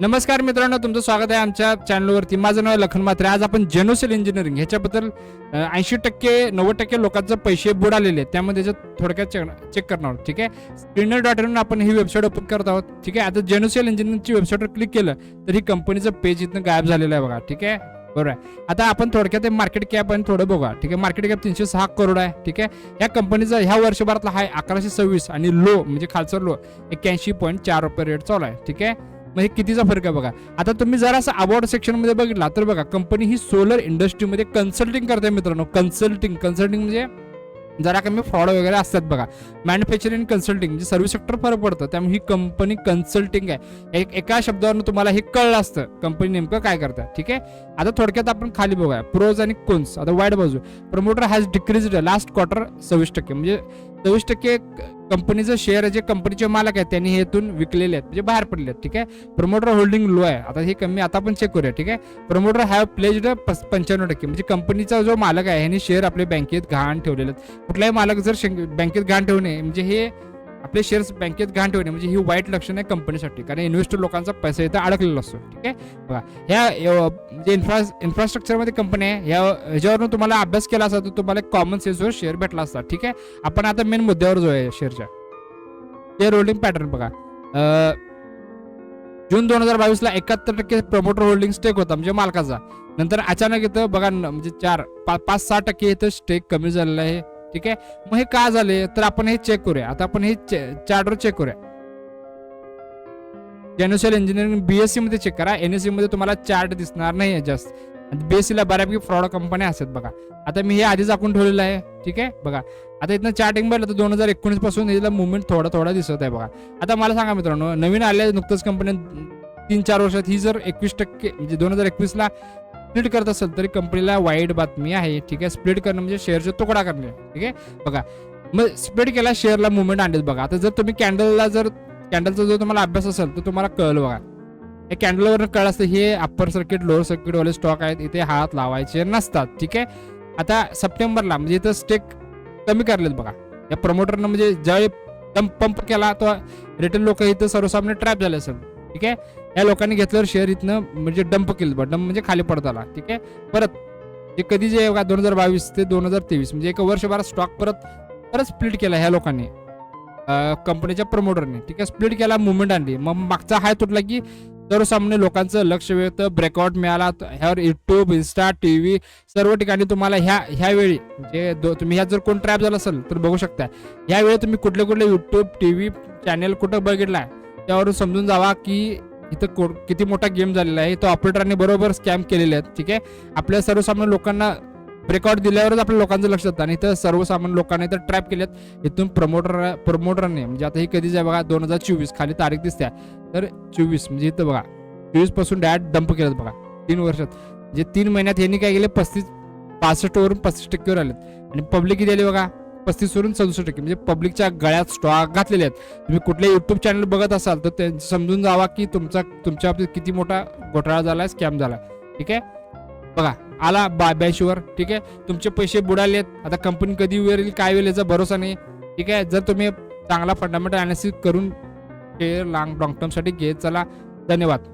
नमस्कार मित्रांनो तुमचं स्वागत आहे आमच्या चॅनलवरती माझं नाव लखन मात्रे आज आपण जेनोसेल इंजिनिअरिंग ह्याच्याबद्दल ऐंशी टक्के नव्वद टक्के लोकांचे पैसे बुडालेले आहेत. त्यामध्ये त्याच्यात थोडक्यात चेक चेक करणार आहोत ठीक आहे? स्क्रीनर डॉट इन आपण ही वेबसाईट ओपन करत आहोत ठीक आहे? आता जेनोसेल इंजिनिअरिंगची वेबसाईटवर क्लिक केलं तर ही कंपनीचं पेज इथनं गायब झालेलं आहे बघा ठीक आहे? बरोबर आहे. आता आपण थोडक्यात मार्केट कॅप आणि थोडं बघा ठीक आहे? मार्केट कॅप तीनशे सहा करोड आहे ठीक आहे? या कंपनीचा ह्या वर्षभरातला हाय अकराशे सव्वीस आणि लो म्हणजे खालचा लो एक्क्याऐंशी पॉईंट चार रुपये रेट चालू आहे ठीक आहे? मग हे कितीचा फरक आहे बघा? आता तुम्ही जर असं अवॉर्ड सेक्शनमध्ये बघितला तर बघा कंपनी ही सोलर इंडस्ट्रीमध्ये कन्सल्टिंग करते मित्रांनो. कन्सल्टिंग कन्सल्टिंग म्हणजे जरा कमी फ्रॉड वगैरे असतात बघा. मॅन्युफॅक्चरिंग कन्सल्टिंग म्हणजे सर्व्हिस सेक्टर फरक पडतं. त्यामुळे ही कंपनी कन्सल्टिंग आहे. एक एका शब्दावरून तुम्हाला हे कळलं असतं. कंपनी नेमकं काय करतात ठीक आहे? आता थोडक्यात आपण खाली बघूया. प्रोज आणि कोन्स आता वाईट बाजू. Promoter has decrease last quarter सव्वीस टक्के. म्हणजे सव्वीस टक्के कंपनीचं शेअर जे कंपनीचे मालक आहेत त्यांनी हे विकलेले आहेत म्हणजे बाहेर पडले आहेत ठीक आहे? प्रमोटर होल्डिंग लो आहे. आता हे कमी आता आपण चेक करूया ठीक आहे? प्रमोटर हॅव प्लेज्ड पंच्याण्णव टक्के. म्हणजे कंपनीचा जो मालक आहे ह्यांनी शेअर आपल्या बँकेत घाण ठेवलेले आहेत. कुठलाही मालक जर शेंग- बँकेत घाण ठेवणे म्हणजे हे आपले शेअर्स बँकेत घाण ठेवणे म्हणजे ही वाईट लक्षण आहे कंपनीसाठी कारण इन्व्हेस्टर लोकांचा पैसा इथं अडकलेला असतो. ठीक आहे? बघा ह्या जे इन्फ्रा इन्फ्रास्ट्रक्चरमध्ये कंपनी आहे ह्या ह्याच्यावरून तुम्हाला अभ्यास केला असता तर तुम्हाला कॉमन सेन्सवर शेअर भेटला असता. ठीक आहे? आपण आता मेन मुद्द्यावर जो आहे शेअरच्या शेअर होल्डिंग पॅटर्न बघा. जून दोन हजार बावीसला एकाहत्तर टक्के प्रमोटर होल्डिंग स्टेक होता म्हणजे मालकाचा. नंतर अचानक इथं बघा म्हणजे चार पाच सहा टक्के इथं स्टेक कमी झालेला आहे. ठीक आहे? मग हे का झाले? तर आपण हे चेक करूया. आता आपण हे चार्टवर चेक करूया. जेनोसियल इंजिनिअरिंग बीएससी मध्ये चेक करा. एनएससी मध्ये तुम्हाला चार्ट दिसणार नाही जास्त बीएससी बऱ्यापैकी फ्रॉड कंपन्या असतात बघा. आता मी हे आधीच आखून ठेवलेलं आहे. ठीक आहे? बघा. आता इथनं चार्टिंग बघितलं तर दोन हजार एकोणीसपासून याला मुवमेंट थोडा थोडा दिसत आहे बघा. आता मला सांगा मित्रांनो नवीन आले नुकतंच कंपनी तीन चार वर्षात ही जर एकवीस टक्के म्हणजे दोन हजार एकवीसला स्प्लिट करत असेल तरी कंपनीला वाईट बातमी आहे ठीक आहे? स्प्लिट करणं म्हणजे शेअरचा तुकडा करणे ठीक आहे? बघा मग स्प्लिट केला शेअरला मुवमेंट आणलेत बघा. आता जर तुम्ही कॅन्डलला जर कॅन्डलचा जो तुम्हाला अभ्यास असेल तर तुम्हाला कळलं बघा. हे कॅन्डलवर कळलं असतं हे अप्पर सर्किट लोअर सर्किटवाले स्टॉक आहेत इथे हात लावायचे नसतात ठीक आहे? आता सप्टेंबरला म्हणजे इथं स्टेक कमी करलेत बघा. या प्रमोटरनं म्हणजे ज्यावेळी पंप पंप केला तो रिटेल लोक इथं सर्वसामान्य ट्रॅप झाले असेल. ठीक आहे? या लोकांनी घेतल्यावर शेअर इथनं म्हणजे डंप केलं बा डंप म्हणजे खाली पडत आला ठीक आहे? परत जे कधी जे दोन हजार बावीस ते दोन हजार तेवीस म्हणजे एक वर्षभरात स्टॉक परत परत स्प्लिट केला ह्या लोकांनी. कंपनीच्या प्रमोटरने ठीक आहे? स्प्लिट केला मुवमेंट आणली. मग मागचा हाय तुटला की सर्वसामान्य लोकांचं लक्ष वेळतं ब्रेकआउट मिळाला ह्यावर युट्यूब इन्स्टा टी व्ही सर्व ठिकाणी तुम्हाला ह्या ह्यावेळी म्हणजे दो- तुम्ही ह्यात जर कोण ट्रॅप झाला असेल तर बघू शकता ह्यावेळी तुम्ही कुठले कुठले युट्यूब टी व्ही चॅनेल कुठं बघितलाय? त्यावरून समजून जावा की इथं को- किती मोठा गेम झालेला आहे. तो ऑपरेटरने बरोबर स्कॅम केलेले आहेत. ठीक आहे? आपल्या सर्वसामान्य लोकांना ब्रेकआउट दिल्यावरच आपल्या लोकांचं लक्ष जातं. आणि इथं सर्वसामान्य लोकांना इथं ट्रॅप केलेत. इथून प्रमोटर प्रमोटरने म्हणजे आता ही कधीच आहे बघा? दोन हजार चोवीस खाली तारीख दिसते. तर चोवीस म्हणजे इथं बघा. चोवीसपासून डायरेक्ट डंप केलं बघा. तीन वर्षात. म्हणजे तीन महिन्यात यांनी काय केले? पस्तीस पासष्टवरून पस्तीस टक्केवर आलेत. आणि पब्लिक किती आली बघा? पस्तीसवरून सदुसष्ट टक्के. म्हणजे पब्लिकच्या गळ्यात स्टॉक घातलेले आहेत. तुम्ही कुठले युट्यूब चॅनल बघत असाल तर ते समजून जावा की तुमचा तुमच्या बाबतीत किती मोठा घोटाळा झाला स्कॅम झाला ठीक आहे? बघा आला बा ब्याऐंशीवर ठीक आहे? तुमचे पैसे बुडालेत आता कंपनी कधी येईल काय होईल याचा भरोसा नाही ठीक आहे? जर तुम्ही चांगला फंडामेंटल अनालिसिस करून शेअर लॉंग लॉंग टर्मसाठी घेत चला. धन्यवाद.